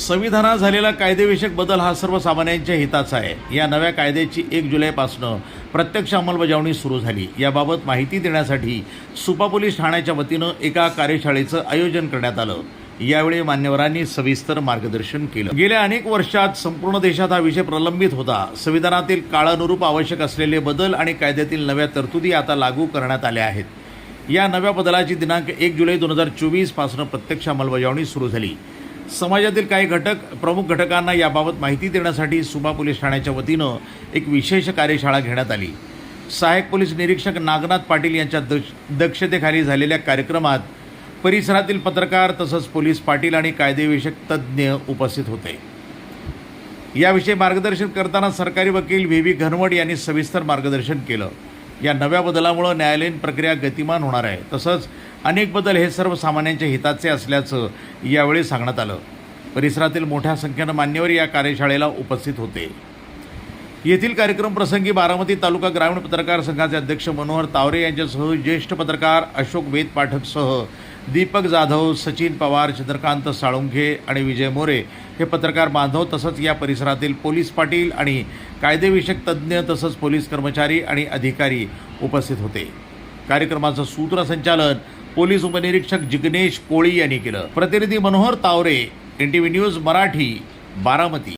संविधानात झालेला कायदेविषयक बदल हा सर्वसामान्यांच्या हिताचा आहे. या नव्या कायद्याची एक जुलैपासनं प्रत्यक्ष अंमलबजावणी सुरू झाली. याबाबत माहिती देण्यासाठी सुपा पोलीस ठाण्याच्या वतीनं एका कार्यशाळेचं आयोजन करण्यात आलं. यावेळी मान्यवरांनी सविस्तर मार्गदर्शन केलं. गेल्या अनेक वर्षात संपूर्ण देशात हा विषय प्रलंबित होता. संविधानातील काळानुरूप आवश्यक असलेले बदल आणि कायद्यातील नव्या तरतुदी आता लागू करण्यात आल्या आहेत. या नव्या बदलाची दिनांक एक जुलै दोन हजार चोवीसपासून प्रत्यक्ष अंमलबजावणी सुरू झाली. समाजातील काही घटक प्रमुख घटकांना याबाबत माहिती देण्यासाठी सुबा पोलीस ठाण्याच्या वतीनं एक विशेष कार्यशाळा घेण्यात आली. सहाय्यक पोलीस निरीक्षक नागनाथ पाटील यांच्या दक्ष दक्षतेखाली झालेल्या कार्यक्रमात परिसरातील पत्रकार तसंच पोलीस पाटील आणि कायदेविषयक तज्ज्ञ उपस्थित होते. याविषयी मार्गदर्शन करताना सरकारी वकील व्ही व्ही घनवट यांनी सविस्तर मार्गदर्शन केलं. या नव्या बदलामुळं न्यायालयीन प्रक्रिया गतिमान होणार आहे. तसंच अनेक बदल हे सर्वसामान्यांच्या हिताचे असल्याचं यावेळी सांगण्यात आलं. परिसरातील मोठ्या संख्येनं मान्यवर या कार्यशाळेला उपस्थित होते. येथील कार्यक्रम प्रसंगी बारामती तालुका ग्रामीण पत्रकार संघाचे अध्यक्ष मनोहर तावरे यांच्यासह ज्येष्ठ पत्रकार अशोक वेद पाठकसह दीपक जाधव सचिन पवार चंद्रकांत साळुंखे आणि विजय मोरे हे पत्रकार बांधव तसंच या परिसरातील पोलीस पाटील आणि कायदेविषयक तज्ज्ञ तसंच पोलीस कर्मचारी आणि अधिकारी उपस्थित होते. कार्यक्रमाचं सूत्रसंचालन पोलीस उपनिरीक्षक जिग्नेश कोळी यांनी केलं. प्रतिनिधी Manohar Taware N T V news Marathi Baramati.